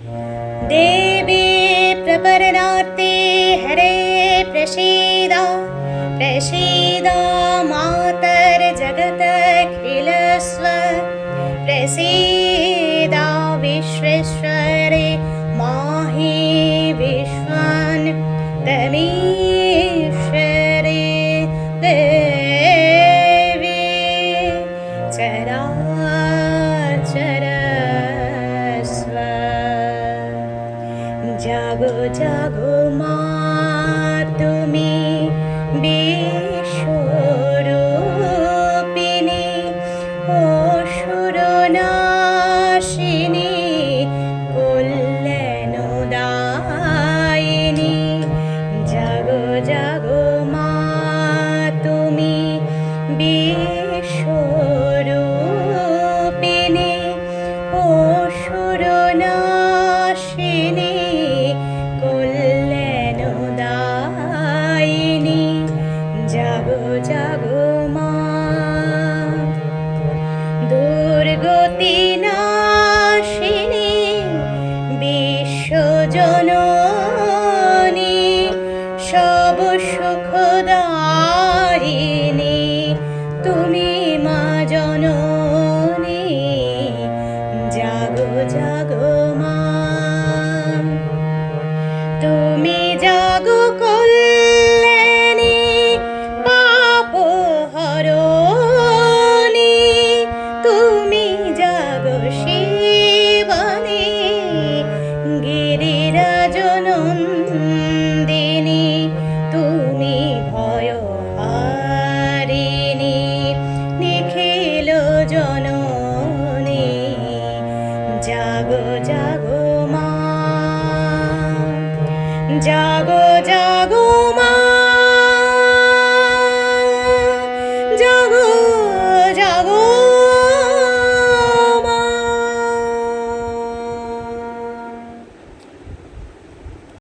देवी प्रपरणार्ते हरे प्रसीद प्रसीद मातर्जगतखिलस्व प्रसीद विश्वेश्वरे माहि विश्वान् तमीश्वरे देवी चराचरस्व জাগো জাগো মা তুমি বিশ্বরূপিণী অসুরনাশিনী কল্যাণদায়িনী। জাগো জাগো মা তুমি বিশ্বরূপিণী অসুরনাশিনী জাগো জননী। জাগো জাগো মা। জাগো জাগো